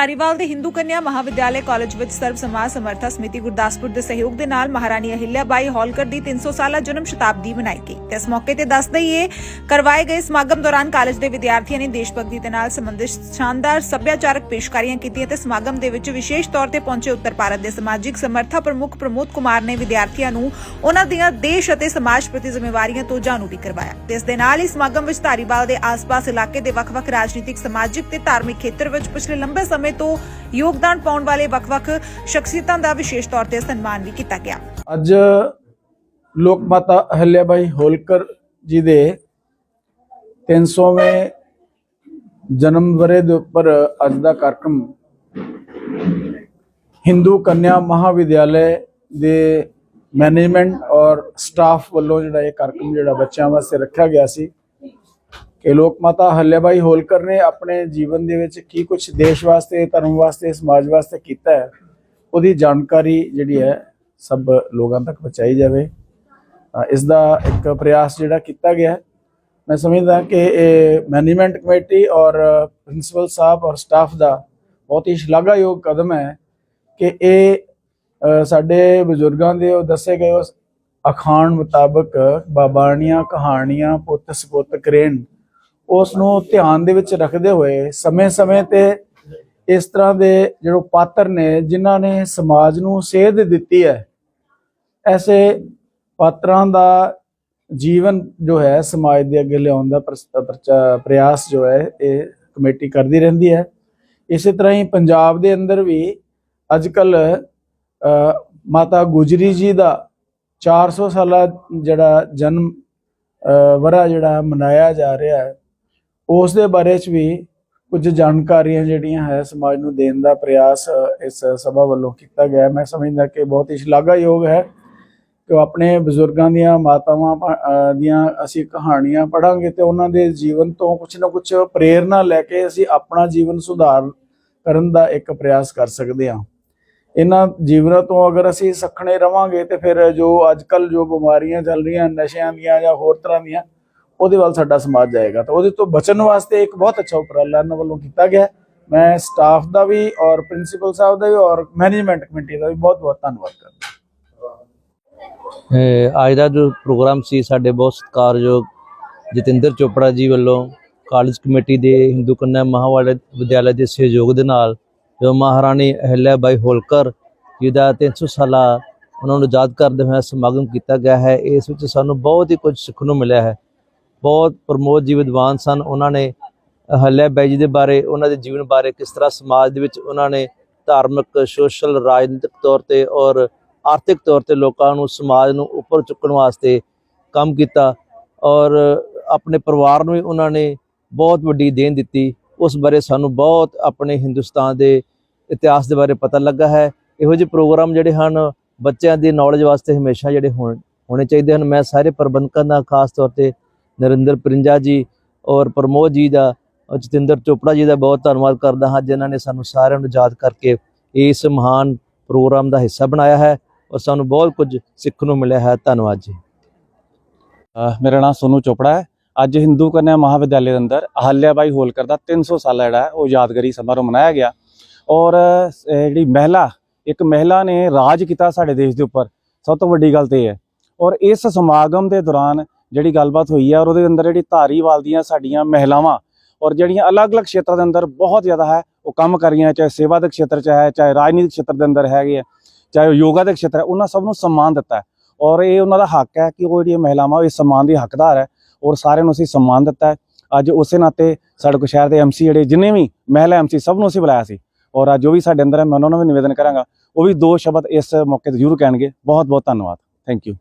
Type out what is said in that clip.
ਧਾਰੀਵਾਲ ਦੇ ਹਿੰਦੂ ਕੰਨਿਆ ਮਹਾਵਿਦਿਆਲੇ ਕਾਲਜ ਵਿੱਚ ਸਰਵ ਸਮਾਜ ਸਮਰਥਾ ਸਮਿਤੀ ਗੁਰਦਾਸਪੁਰ ਦੇ ਸਹਿਯੋਗ ਦੇ ਨਾਲ ਮਹਾਰਾਣੀ ਅਹਿਲਿਆ ਬਾਈ ਹੌਲਕਰ ਦੀ 300 ਸਾਲਾ ਜਨਮ ਸ਼ਤਾਬਦੀ ਮਨਾਈ ਗਈ। ਇਸ ਮੌਕੇ ਤੇ ਦੱਸ ਦਈਏ ਕਰਵਾਏ ਗਏ ਸਮਾਗਮ ਦੌਰਾਨ ਕਾਲਜ ਦੇ ਵਿਦਿਆਰਥੀਆਂ ਨੇ ਦੇਸ਼ ਭਗਤੀ ਦੇ ਨਾਲ ਸੰਬੰਧਿਤ ਸ਼ਾਨਦਾਰ ਸੱਭਿਆਚਾਰਕ ਪੇਸ਼ਕਾਰੀਆਂ ਕੀਤੀਆਂ ਤੇ ਸਮਾਗਮ ਦੇ ਵਿੱਚ ਵਿਸ਼ੇਸ਼ ਤੌਰ ਤੇ ਪਹੁੰਚੇ ਉੱਤਰ ਭਾਰਤ ਦੇ ਸਮਾਜਿਕ ਸਮਰਥਾ ਪ੍ਰਮੁੱਖ ਪ੍ਰਮੋਦ ਕੁਮਾਰ ਨੇ ਵਿਦਿਆਰਥੀਆਂ ਨੂੰ ਉਹਨਾਂ ਦੀਆਂ ਦੇਸ਼ ਅਤੇ ਸਮਾਜ ਪ੍ਰਤੀ ਜ਼ਿੰਮੇਵਾਰੀਆਂ ਤੋਂ ਜਾਣੂ ਵੀ ਕਰਵਾਇਆ। ਤੇ ਇਸ ਦੇ ਨਾਲ ਹੀ ਸਮਾਗਮ ਵਿੱਚ ਧਾਰੀਵਾਲ ਦੇ ਆਸ-ਪਾਸ ਇਲਾਕੇ ਦੇ ਵੱਖ-ਵੱਖ ਰਾਜਨੀਤਿਕ, ਸਮਾਜਿਕ ਤੇ ਧਾਰਮਿਕ ਖੇਤਰ ਵਿੱਚ ਪਿਛਲੇ ਲੰਬੇ ਸਮੇਂ ਤੋਂ ਯੋਗਦਾਨ ਪਾਉਣ ਵਾਲੇ ਵੱਖ-ਵੱਖ ਸ਼ਖਸੀਅਤਾਂ ਦਾ ਵਿਸ਼ੇਸ਼ ਤੌਰ ਤੇ ਸਨਮਾਨ ਵੀ ਕੀਤਾ ਗਿਆ। ਅੱਜ ਲੋਕ ਮਾਤਾ ਅਹਿਲਿਆਬਾਈ ਹੋਲਕਰ ਜੀ ਦੇ 300ਵੇਂ ਜਨਮ ਵਰੇ ਦੇ ਉੱਪਰ ਅੱਜ ਦਾ ਕਾਰਜਕ੍ਰਮ ਹਿੰਦੂ ਕੰਨਿਆ ਮਹਾਵਿਦਿਆਲੇ ਦੇ ਮੈਨੇਜਮੈਂਟ ਔਰ ਸਟਾਫ ਵੱਲੋਂ ਜਿਹੜਾ ਇਹ ਕਾਰਜਕ੍ਰਮ ਜਿਹੜਾ ਬੱਚਿਆਂ ਵਾਸਤੇ ਰੱਖਿਆ ਗਿਆ ਸੀ। ਕਿ ਲੋਕ ਮਾਤਾ ਹੱਲਿਆਬਾਈ ਹੋਲਕਰ ਨੇ ਆਪਣੇ ਜੀਵਨ ਦੇ ਵਿੱਚ ਕੀ ਕੁਝ ਦੇਸ਼ ਵਾਸਤੇ, ਧਰਮ ਵਾਸਤੇ, ਸਮਾਜ ਵਾਸਤੇ ਕੀਤਾ ਹੈ, ਉਹਦੀ ਜਾਣਕਾਰੀ ਜਿਹੜੀ ਹੈ ਸਭ ਲੋਕਾਂ ਤੱਕ ਪਹੁੰਚਾਈ ਜਾਵੇ। ਇਸ ਦਾ ਇੱਕ ਪ੍ਰਯਾਸ ਜਿਹੜਾ ਕੀਤਾ ਗਿਆ ਮੈਂ ਸਮਝਦਾ ਕਿ ਇਹ ਮੈਨੇਜਮੈਂਟ ਕਮੇਟੀ ਔਰ ਪ੍ਰਿੰਸੀਪਲ ਸਾਹਿਬ ਔਰ ਸਟਾਫ ਦਾ ਬਹੁਤ ਹੀ ਸ਼ਲਾਘਾਯੋਗ ਕਦਮ ਹੈ ਕਿ ਇਹ ਸਾਡੇ ਬਜ਼ੁਰਗਾਂ ਦੇ ਉਹ ਦੱਸੇ ਗਏ ਉਸ ਅਖਾਣ ਮੁਤਾਬਕ ਬਾਬਾਣੀਆਂ ਕਹਾਣੀਆਂ ਪੁੱਤ ਸਪੁੱਤ ਕਰੇਣ ਉਸ ਨੂੰ ਧਿਆਨ ਦੇ ਵਿੱਚ ਰੱਖਦੇ ਹੋਏ ਸਮੇਂ-ਸਮੇਂ ਤੇ ਇਸ ਤਰ੍ਹਾਂ ਦੇ ਜਿਹੜੇ ਪਾਤਰ ਨੇ ਜਿਨ੍ਹਾਂ ਨੇ ਸਮਾਜ ਨੂੰ ਸੇਧ ਦਿੱਤੀ ਹੈ ਐਸੇ ਪਾਤਰਾਂ ਦਾ ਜੀਵਨ ਜੋ ਹੈ ਸਮਾਜ ਦੇ ਅੱਗੇ ਲਿਆਉਣ ਦਾ ਪ੍ਰਸ- ਪ੍ਰਚਾ- ਪ੍ਰਯਾਸ ਜੋ ਹੈ ਇਹ ਕਮੇਟੀ ਕਰਦੀ ਰਹਿੰਦੀ ਹੈ। ਇਸੇ ਤਰ੍ਹਾਂ ਹੀ ਪੰਜਾਬ ਦੇ ਅੰਦਰ ਵੀ ਅੱਜ ਕੱਲ ਮਾਤਾ ਗੁਜਰੀ ਜੀ ਦਾ 400 ਸਾਲਾ ਜਿਹੜਾ ਜਨਮ ਅ, ਵਰਾ ਜਿਹੜਾ ਮਨਾਇਆ ਜਾ ਰਿਹਾ ਹੈ ਉਸ ਦੇ ਬਾਰੇ ਚ ਵੀ ਕੁਝ ਜਾਣਕਾਰੀਆਂ ਜਿਹੜੀਆਂ ਹੈ ਸਮਾਜ ਨੂੰ ਦੇਣ ਦਾ ਪ੍ਰਯਾਸ ਇਸ ਸਭਾ ਵੱਲੋਂ ਕੀਤਾ ਗਿਆ। ਮੈਂ ਸਮਝਦਾ ਕਿ ਬਹੁਤ ਹੀ ਸ਼ਲਾਘਾਯੋਗ ਹੈ ਕਿ ਉਹ ਆਪਣੇ ਬਜ਼ੁਰਗਾਂ ਦੀਆਂ, ਮਾਤਾਵਾਂ ਦੀਆਂ ਅਸੀਂ ਕਹਾਣੀਆਂ ਪੜਾਂਗੇ ਤੇ ਉਹਨਾਂ ਦੇ ਜੀਵਨ ਤੋਂ ਕੁਝ ਨਾ ਕੁਝ ਪ੍ਰੇਰਣਾ ਲੈ ਕੇ ਅਸੀਂ ਆਪਣਾ ਜੀਵਨ ਸੁਧਾਰ ਕਰਨ ਦਾ ਇੱਕ ਪ੍ਰਯਾਸ ਕਰ ਸਕਦੇ ਹਾਂ। ਇਹਨਾਂ ਜੀਵਨਾਂ ਤੋਂ ਅਗਰ ਅਸੀਂ ਸਖਣੇ ਰਵਾਂਗੇ ਤੇ ਫਿਰ ਜੋ ਅੱਜ ਕੱਲ ਜੋ ਬਿਮਾਰੀਆਂ ਚੱਲ ਰਹੀਆਂ, ਨਸ਼ਿਆਂ ਦੀਆਂ ਜਾਂ ਹੋਰ ਤਰ੍ਹਾਂ ਦੀਆਂ ਉਹਦੇ ਵੱਲ ਸਾਡਾ ਸਮਾਜ ਜਾਏਗਾ। ਤਾਂ ਉਹਦੇ ਤੋਂ ਬਚਣ ਵਾਸਤੇ ਇੱਕ ਬਹੁਤ ਅੱਛਾ ਉਪਰਾਲਾ ਇਹਨਾਂ ਵੱਲੋਂ ਕੀਤਾ ਗਿਆ ਮੈਂ ਸਟਾਫ ਦਾ ਵੀ ਔਰ ਪ੍ਰਿੰਸੀਪਲ ਸਾਹਿਬ ਦਾ ਵੀ ਔਰ ਮੈਨੇਜਮੈਂਟ ਕਮੇਟੀ ਦਾ ਵੀ ਬਹੁਤ ਬਹੁਤ ਧੰਨਵਾਦ ਕਰਦਾ ਅੱਜ ਦਾ ਜੋ ਪ੍ਰੋਗਰਾਮ ਸੀ, ਸਾਡੇ ਬਹੁਤ ਸਤਿਕਾਰਯੋਗ ਜਤਿੰਦਰ ਚੋਪੜਾ ਜੀ ਵੱਲੋਂ ਕਾਲਜ ਕਮੇਟੀ ਦੇ ਹਿੰਦੂ ਕੰਨਿਆ ਮਹਾਵਾਲੇ ਵਿਦਿਆਲਿਆ ਦੇ ਸਹਿਯੋਗ ਦੇ ਨਾਲ ਜੋ ਮਹਾਰਾਣੀ ਅਹਿਲਿਆ ਬਾਈ ਹੋਲਕਰ ਜੀ ਦਾ 300 ਸਾਲਾ ਉਹਨਾਂ ਨੂੰ ਯਾਦ ਕਰਦੇ ਹੋਏ ਸਮਾਗਮ ਕੀਤਾ ਗਿਆ ਹੈ। ਇਸ ਵਿੱਚ ਸਾਨੂੰ ਬਹੁਤ ਹੀ ਕੁਝ ਸਿੱਖਣ ਨੂੰ ਮਿਲਿਆ ਹੈ। ਬਹੁਤ ਪ੍ਰਮੋਦ ਜੀ ਵਿਦਵਾਨ ਸਨ। ਉਹਨਾਂ ਨੇ ਅਹਿल्या ਬਾਈ ਦੇ ਬਾਰੇ, ਉਹਨਾਂ ਦੇ ਜੀਵਨ ਬਾਰੇ ਕਿਸ ਤਰ੍ਹਾਂ ਸਮਾਜ ਦੇ ਵਿੱਚ ਉਹਨਾਂ ਨੇ ਧਾਰਮਿਕ, ਸੋਸ਼ਲ, ਰਾਜਨੀਤਿਕ ਤੌਰ ਤੇ ਔਰ ਆਰਥਿਕ ਤੌਰ ਤੇ ਲੋਕਾਂ ਨੂੰ, ਸਮਾਜ ਨੂੰ ਉੱਪਰ ਚੁੱਕਣ ਵਾਸਤੇ ਕੰਮ ਕੀਤਾ ਔਰ ਆਪਣੇ ਪਰਿਵਾਰ ਨੂੰ ਵੀ ਉਹਨਾਂ ਨੇ ਬਹੁਤ ਵੱਡੀ ਦੇਣ ਦਿੱਤੀ। ਉਸ ਬਾਰੇ ਸਾਨੂੰ ਬਹੁਤ ਆਪਣੇ ਹਿੰਦੁਸਤਾਨ ਦੇ ਇਤਿਹਾਸ ਦੇ ਬਾਰੇ ਪਤਾ ਲੱਗਾ ਹੈ। ਇਹੋ ਜਿਹੇ ਪ੍ਰੋਗਰਾਮ ਜਿਹੜੇ ਹਨ, ਬੱਚਿਆਂ ਦੀ ਨੌਲੇਜ ਵਾਸਤੇ ਹਮੇਸ਼ਾ ਜਿਹੜੇ ਹੋਣ- ਹੋਣੇ ਚਾਹੀਦੇ ਹਨ। ਮੈਂ ਸਾਰੇ ਪ੍ਰਬੰਧਕਾਂ ਦਾ ਖਾਸ ਤੌਰ ਤੇ ਨਰਿੰਦਰ ਪ੍ਰਿੰਜਾ ਜੀ ਔਰ ਪ੍ਰਮੋਦ ਜੀ ਦਾ ਔਰ ਜਤਿੰਦਰ ਚੋਪੜਾ ਜੀ ਦਾ ਬਹੁਤ ਧੰਨਵਾਦ ਕਰਦਾ ਹਾਂ, ਜਿਨ੍ਹਾਂ ਨੇ ਸਾਨੂੰ ਸਾਰਿਆਂ ਨੂੰ ਯਾਦ ਕਰਕੇ ਇਸ ਮਹਾਨ ਪ੍ਰੋਗਰਾਮ ਦਾ ਹਿੱਸਾ ਬਣਾਇਆ ਹੈ ਔਰ ਸਾਨੂੰ ਬਹੁਤ ਕੁਝ ਸਿੱਖਣ ਨੂੰ ਮਿਲਿਆ ਹੈ। ਧੰਨਵਾਦ ਜੀ। ਮੇਰਾ ਨਾਮ ਸੋਨੂ ਚੋਪੜਾ ਹੈ। ਅੱਜ ਹਿੰਦੂ ਕੰਨਿਆ ਮਹਾਵਿਦਿਆਲੇ ਦੇ ਅੰਦਰ ਅਹਲਿਆ ਬਾਈ ਹੋਲਕਰ ਦਾ 300 ਸਾਲਾ ਜਿਹੜਾ ਹੈ, ਉਹ ਯਾਦਗਾਰੀ ਸਮਾਰੋਹ ਮਨਾਇਆ ਗਿਆ। ਔਰ ਜਿਹੜੀ ਮਹਿਲਾ, ਇੱਕ ਮਹਿਲਾ ਨੇ ਰਾਜ ਕੀਤਾ ਸਾਡੇ ਦੇਸ਼ ਦੇ ਉੱਪਰ, ਸਭ ਤੋਂ ਵੱਡੀ ਗੱਲ ਤੇ ਇਹ ਹੈ। ਔਰ ਇਸ ਸਮਾਗਮ ਦੇ ਦੌਰਾਨ ਜਿਹੜੀ ਗੱਲਬਾਤ ਹੋਈ ਹੈ ਔਰ ਉਹਦੇ ਅੰਦਰ ਜਿਹੜੀ ਧਾਰੀਵਾਲ ਦੀਆਂ ਸਾਡੀਆਂ ਮਹਿਲਾਵਾਂ ਔਰ ਜਿਹੜੀਆਂ ਅਲੱਗ-ਅਲੱਗ ਖੇਤਰਾਂ ਦੇ ਅੰਦਰ ਬਹੁਤ ਜ਼ਿਆਦਾ ਹੈ, ਉਹ ਕੰਮ ਕਰ ਰਹੀਆਂ, ਚਾਹੇ ਸੇਵਾ ਦੇ ਖੇਤਰ 'ਚ ਹੈ, ਚਾਹੇ ਰਾਜਨੀਤਿਕ ਖੇਤਰ ਦੇ ਅੰਦਰ ਹੈਗੇ ਆ, ਚਾਹੇ ਉਹ ਯੋਗਾ ਦੇ ਖੇਤਰ ਹੈ, ਉਹਨਾਂ ਸਭ ਨੂੰ ਸਨਮਾਨ ਦਿੱਤਾ ਹੈ ਔਰ ਇਹ ਉਹਨਾਂ ਦਾ ਹੱਕ ਹੈ ਕਿ ਉਹ ਜਿਹੜੀਆਂ ਮਹਿਲਾਵਾਂ, ਉਹ ਇਸ ਸਨਮਾਨ ਦੀ ਹੱਕਦਾਰ ਹੈ ਔਰ ਸਾਰਿਆਂ ਨੂੰ ਅਸੀਂ ਸਨਮਾਨ ਦਿੱਤਾ ਹੈ। ਅੱਜ ਉਸੇ ਨਾਤੇ ਸਾਡੇ ਕੋਲ ਸ਼ਹਿਰ ਦੇ ਐਮਸੀ ਜਿਹੜੇ ਜਿੰਨੇ ਵੀ ਮਹਿਲਾ ਐਮਸੀ ਸਭ ਨੂੰ ਅਸੀਂ ਬੁਲਾਇਆ ਸੀ ਔਰ ਅੱਜ ਜੋ ਵੀ ਸਾਡੇ ਅੰਦਰ ਹੈ, ਮੈਂ ਉਹਨਾਂ ਨੂੰ ਵੀ ਨਿਵੇਦਨ ਕਰਾਂਗਾ, ਉਹ ਵੀ ਦੋ ਸ਼ਬਦ ਇਸ ਮੌਕੇ ਤੇ ਜ਼ਰੂਰ ਕਹਿਣਗੇ। ਬਹੁਤ ਬਹੁਤ ਧੰਨਵਾਦ। Thank you